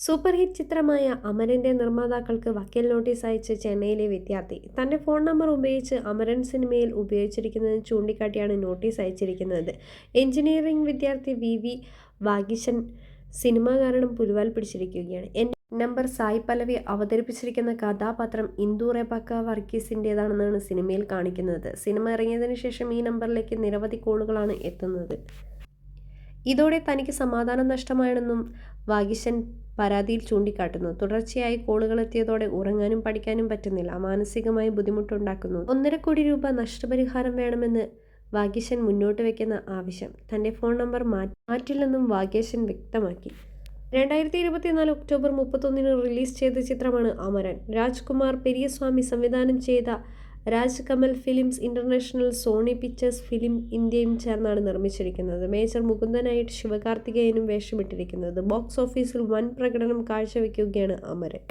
Super hit ചിത്രമായ അമരന്റെ നിർമ്മാതാക്കൾക്ക് വക്കീൽ notice അയച്ച് ചെന്നൈയിലെ വിദ്യാർത്ഥി. തന്റെ ഫോൺ നമ്പർ ഉപയോഗിച്ച് അമരൻ സിനിമയിൽ ഉപയോഗിച്ചിരിക്കുന്നത് ചൂണ്ടിക്കാട്ടിയാണ് നോട്ടീസ് അയച്ചിരിക്കുന്നത്. എഞ്ചിനീയറിംഗ് വിദ്യാർത്ഥി വി. വി. വാഗീശൻ സിനിമ കാരണം പുലുവാൽ പിടിച്ചിരിക്കുകയാണ്. എന്റെ നമ്പർ സായി പലവി അവതരിപ്പിച്ചിരിക്കുന്ന കഥാപാത്രം ഇന്ദു റെബക്ക വർഗീസിന്റേതാണെന്നാണ് സിനിമയിൽ കാണിക്കുന്നത്. സിനിമ ഇറങ്ങിയതിനു ശേഷം ഈ നമ്പറിലേക്ക് നിരവധി കോളുകളാണ് എത്തുന്നത്. ഇതോടെ തനിക്ക് സമാധാനം നഷ്ടമായെന്നും വാഗീശൻ പരാതിയിൽ ചൂണ്ടിക്കാട്ടുന്നു. തുടർച്ചയായി കോളുകൾ എത്തിയതോടെ ഉറങ്ങാനും പഠിക്കാനും പറ്റുന്നില്ല. മാനസികമായി ബുദ്ധിമുട്ടുണ്ടാക്കുന്നു. ഒന്നര കോടി രൂപ നഷ്ടപരിഹാരം വേണമെന്ന് വാഗീശൻ മുന്നോട്ട് വയ്ക്കുന്ന ആവശ്യം തന്റെ ഫോൺ നമ്പർ മാറ്റില്ലെന്നും വാഗേശൻ വ്യക്തമാക്കി. രണ്ടായിരത്തി ഇരുപത്തിനാല് ഒക്ടോബർ മുപ്പത്തൊന്നിന് റിലീസ് ചെയ്ത ചിത്രമാണ് അമരൻ. രാജ്കുമാർ പെരിയസ്വാമി സംവിധാനം ചെയ്ത Raj Kamal films international Sony Pictures film ഇന്ത്യയും ചേർന്നാണ് നിർമ്മിച്ചിരിക്കുന്നത്. മേജർ മുകുന്ദനായിട്ട് ശിവകാർത്തികേയനും വേഷമിട്ടിരിക്കുന്നത്. ബോക്സ് ഓഫീസിൽ വൻ പ്രകടനം കാഴ്ചവെക്കുകയാണ് അമരൻ.